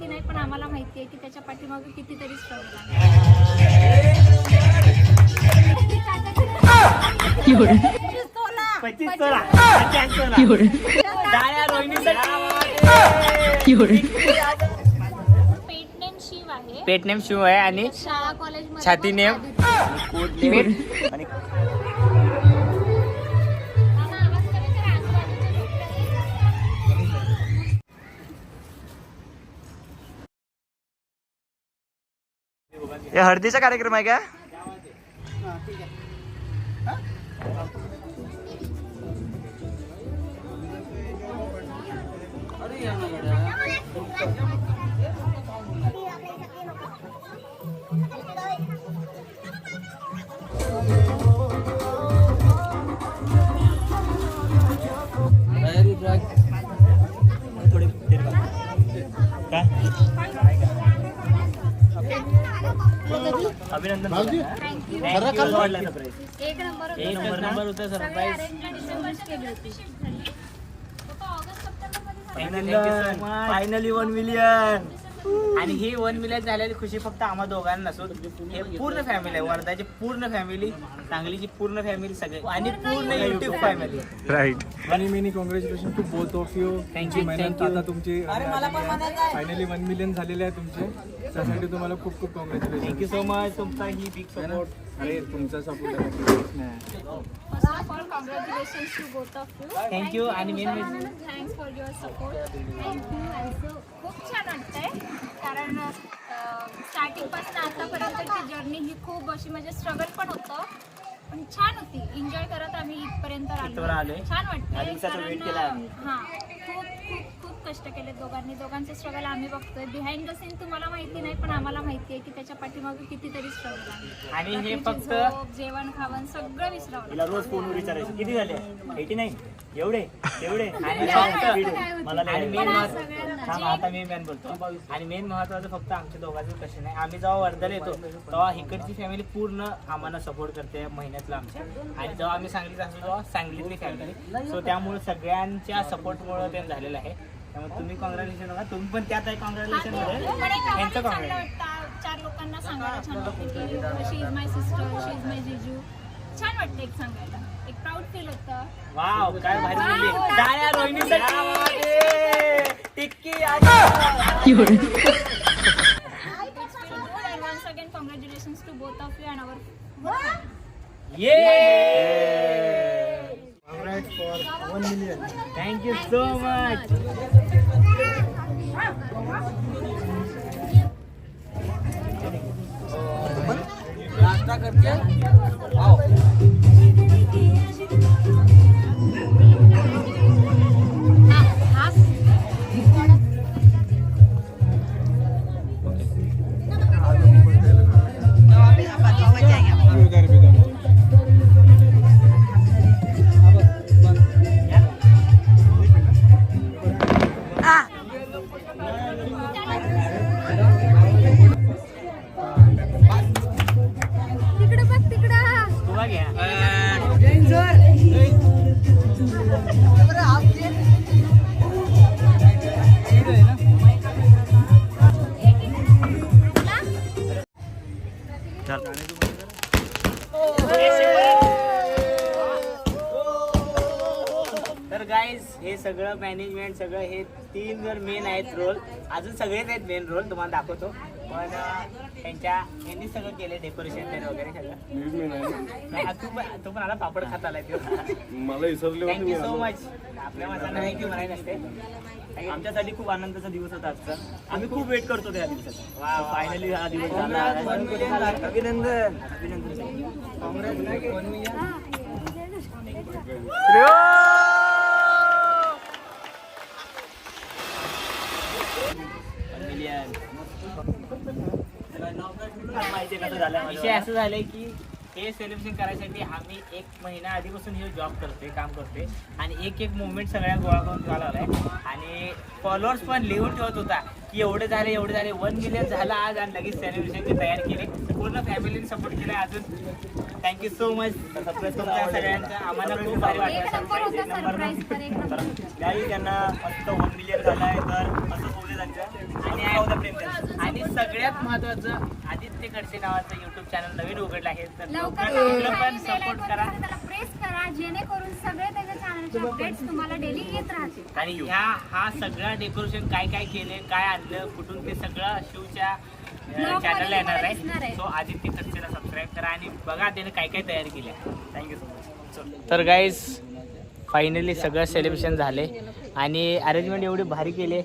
माहिती नाही पण आम्हाला माहिती आहे की त्याच्या पाठीमागे कितीतरी स्ट्रगल आहे. पच्चीस तोला पचास तोला टाळ्या रोहिणीसाठी. पेट नेम शिव आहे. पेट नेम शिव आहे आणि शाळा कॉलेज छाती नेम कोड नेम आणि हे हळदीचा कार्यक्रम आहे का? अभिनंदन एक नंबर एक नंबर होतं सरप्राईज केली होती August September finally one million आणि ही वन मिलियन झालेली खुशी फक्त आम्हा दोघांना नसून हे पूर्ण फॅमिली आहे. वर्धाची पूर्ण फॅमिली सांगलीची पूर्ण फॅमिली सगळे. आणि पूर्ण युट्यूब फॅमिली राईट आणि many congratulation to both of you you. आता तुमची फायनली वन मिलियन झालेले आहे तुमचे. त्यासाठी तुम्हाला खूप खूप कॉंग्रॅच्युलेशन थँक्यू सो मच तुमचा ही बिग सपोर्ट अरे तुमचा support first of all congratulation to both of you thank you आणि many thanks for your support thank you खूप छान वाटतंय. कारण स्टार्टिंगपासून आतापर्यंतची जर्नी ही खूप अशी म्हणजे स्ट्रगल पण होतं. पण छान होती. एन्जॉय करत आम्ही इथपर्यंत आलोय. छान दिवसाचा कारण. हा खूप खूप कष्ट केले दोघांनी. दोघांचे स्ट्रगल आम्ही बघतोय. बिहाइंड द सीन तुम्हाला माहिती नाही पण आम्हाला माहिती आहे की त्याच्या पाठीमागे कितीतरी स्ट्रगल आहे. आणि हे फक्त झोप, जेवण खावण सगळं विसरावं तिला रोज फोनवर विचारायचं किती झाले? एटी नाही. एवढे एवढे. आणि. फक्त मला आणि मेन सगळ्यांना. थांब आता मी मॅन बोलतो. आणि मेन महत्वाचं फक्त आमच्या दोघांचं कसे नाही आम्ही जेव्हा वर्धाला येतो तेव्हा इकडची फॅमिली पूर्ण आम्हाला सपोर्ट करते महिन्यातला आमच्या. आणि जेव्हा आम्ही सांगलीत असतो तेव्हा सांगलीतली फॅमिली सो त्यामुळे सगळ्यांच्या सपोर्टमुळे ते झालेलं आहे. त्यामुळे तुम्ही कॉंग्रॅच्युलेशन बघा. तुम्ही पण त्यात आहे कॉंग्रॅच्युलेशनमध्ये. यांचं कॉंग्रॅच्युलेशन चार लोकांना सांगायला छान वाटतं की she is my sister she is my जिजू. छान वाटतं एक सांगायला. एक प्राऊड फील होतं. वाव काय भारी Wow, बोलली that's टाळ्या so रोहिणीसाठी. टिक्की आणि congratulations to both of you. And our million thank you so much उधर तर हे सगळं मॅनेजमेंट सगळं हे तीन जर मेन आहेत रोल अजून सगळेच आहेत मेन रोल तुम्हाला दाखवतो. पण त्यांच्या यांनी सगळं केले डेकोरेशन वगैरे सगळं. नाही, तू पण तू पण आला पापड खात आलाय तो. मला विसरले थँक्यू सो मच आपल्या माणसांना थँक्यू म्हणायला नसते. आमच्यासाठी खूप आनंदाचा दिवस होता आजचा. आम्ही खूप वेट करतो त्या दिवसाचा वा फायनली हा दिवस झाला. अभिनंदन. अभिनंदन. विषय असं झालंय की हे सेलिब्रेशन करायसाठी आम्ही एक महिना आधीपासून हे जॉब करतोय काम करतोय. आणि एक एक मुवमेंट सगळ्या गोळा करून ठेवायला लावलाय आणि फॉलोअर्स पण लिहून ठेवत होता. की एवढे झाले एवढे झाले. वन मिलियन झाला आज आणि लगेच सेलिब्रेशनची तयारी केली. पूर्ण फॅमिलीने सपोर्ट केला अजून. थँक्यू सो मच सरप्राईज तुमच्या सगळ्यांचा. आम्हाला खूप भारी वाटलं. नंबर त्यावेळी त्यांना फक्त वन मिलियन झालाय. तर असं बोलले त्यांचं. आणि महत्वाचं आदित्य खडसे नावाचं युट्यूब चॅनल नवीन उघडलं आहे. तर लवकर पण सपोर्ट करा. जेणेकरून सगळे त्याच्या चॅनलचे अपडेट्स तुम्हाला डेली येत राहतील. आणि ह्या हा सगळा डेकोरेशन काय काय केले काय आणलं कुठून ते सगळं शिवच्या Vlog चॅनलला मध्ये येणार दिसणार आहे. आहे. सो आदित्य खडसेला सबस्क्राईब करा आणि बघा त्याने काय काय तयारी केली थँक्यू सो मच तर गाईज फायनली सगळं सेलिब्रेशन झाले. आणि अरेंजमेंट एवढी भारी केली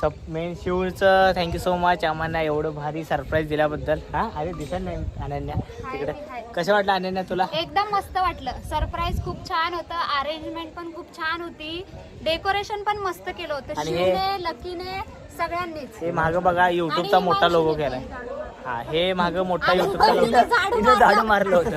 सब मेन शिवचं थँक्यू सो मच आम्हाला एवढं भारी सरप्राईज दिल्याबद्दल. हा अरे दिसत नाही अनन्या? तिकडे. कसं वाटलं अनन्या तुला? एकदम मस्त वाटलं. सरप्राईज खूप छान होतं. अरेंजमेंट पण खूप छान होती. डेकोरेशन पण मस्त केलं होतं. आणि हे- शिवने लकीने सगळ्यांनीच. हे मागं बघा युट्यूबचा मोठा लोगो केलाय. हा हे मागं मोठा झाडू झाडू मारलं. होतं.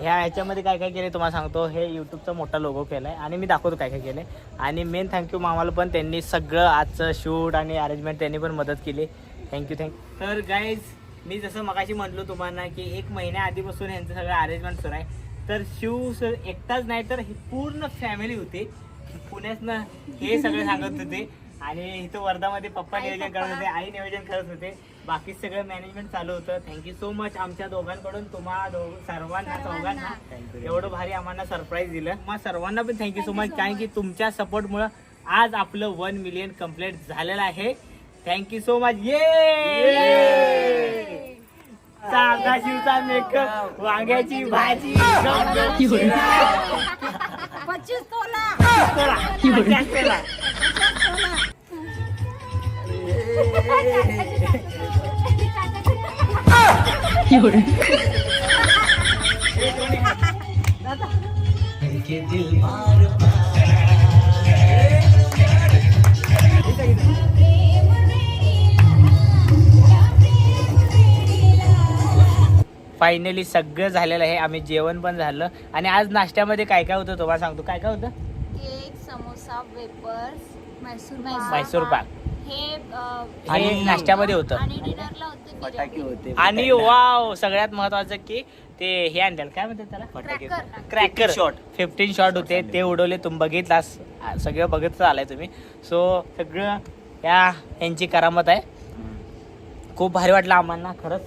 ह्या ह्याच्यामध्ये काय काय केले तुम्हाला सांगतो. हे युट्यूबचा मोठा लोगो केलाय. आणि मी दाखवतो काय काय केलंय. आणि मेन थँक्यू मामाला पण त्यांनी सगळं आजचं शूट आणि अरेंजमेंट त्यांनी पण मदत केली. थँक्यू थँक्यू तर गाईज मी जसं मगाशी म्हटलो तुम्हाला की एक महिन्या आधीपासून यांचं सगळं अरेंजमेंट सुरू आहे. तर शिव सर एकटाच नाही तर ही पूर्ण फॅमिली होती. पुण्यातनं हे सगळे सांगत होते. आणि इथं वर्धामध्ये पप्पा नियोजन. करत होते आई नियोजन करत होते. बाकी सगळं मॅनेजमेंट चालू होतं. थँक्यू सो मच आमच्या दोघांकडून तुम्हा सर्वांना चौघांना. एवढं भारी आम्हाला सरप्राईज दिलं. मग सर्वांना पण थँक्यू सो मच कारण की तुमच्या सपोर्टमुळं आज आपलं वन मिलियन कंप्लीट झालेलं आहे. थँक्यू सो मच ये साधा शिवचा मेकअप वांग्याची भाजी पच्चीस तोला. फायनली सगळं झालेलं आहे. आम्ही जेवण पण झालं. आणि आज नाश्त्यामध्ये काय काय होतं तुम्हाला सांगतो काय काय होतं? Cake samosa wafers Mysore Mysore pak. हे नाश्त्यामध्ये होतं. आणि डिनरला होते बिर्याणी. आणि वाव सगळ्यात महत्वाचं की ते हे आणलं काय म्हणतात त्याला? Cracker cracker shot fifteen shot होते. ते उडवले तुम्ही बघितलास सगळं बघत आलाय तुम्ही. सो सगळं या यांची करामत आहे. खूप भारी वाटलं आम्हाला खरंच.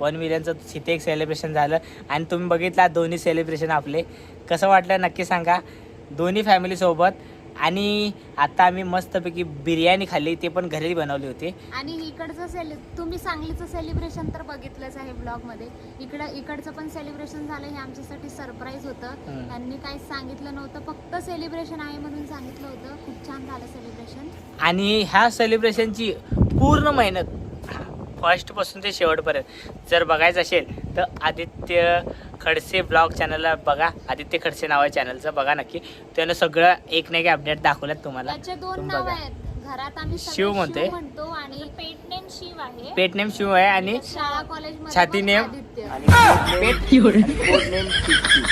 वन मिलियनचं तिथे एक सेलिब्रेशन झालं. आणि तुम्ही बघितला दोन्ही सेलिब्रेशन आपले. कसं वाटलं नक्की सांगा. दोन्ही फॅमिली सोबत. आणि आता आम्ही मस्तपैकी बिर्याणी खाल्ली ते पण घरी बनवली होती. आणि इकडचं सेलि तुम्ही सांगलीचं सेलिब्रेशन तर बघितलंच आहे ब्लॉगमध्ये. इकडं इकडचं पण सेलिब्रेशन झालं हे आमच्यासाठी सरप्राईज होतं. त्यांनी काहीच सांगितलं नव्हतं फक्त सेलिब्रेशन आहे म्हणून सांगितलं होतं. खूप छान झालं सेलिब्रेशन आणि ह्या सेलिब्रेशनची पूर्ण मेहनत फर्स्टपासून ते शेवटपर्यंत. जर बघायचं असेल तर आदित्य खडसे ब्लॉग चॅनलला बघा. आदित्य खडसे नाव आहे चॅनलचं बघा नक्की. त्यानं सगळं एक ना एक अपडेट दाखवल्यात तुम्हाला. तुम्ही बघा. आहेत. घरात आम्ही सगळे शिव म्हणते. म्हणतो आणि पेट नेम शिव आहे. पेट नेम शिव आहे आणि शाळा कॉलेज छाती name? Aditya.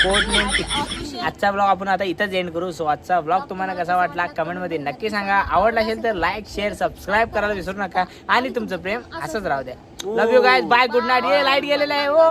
Code name Tikki आजचा ब्लॉग आपण आता इथंच एंड करू. सो आजचा ब्लॉग तुम्हाला कसा वाटला? कमेंटमध्ये नक्की सांगा. आवडला असेल तर लाईक शेअर सबस्क्राईब करायला विसरू नका. आणि तुमचं प्रेम असंच राहू द्या. Love you guys bye good night ये लाइट गेलेलं आहे. हो.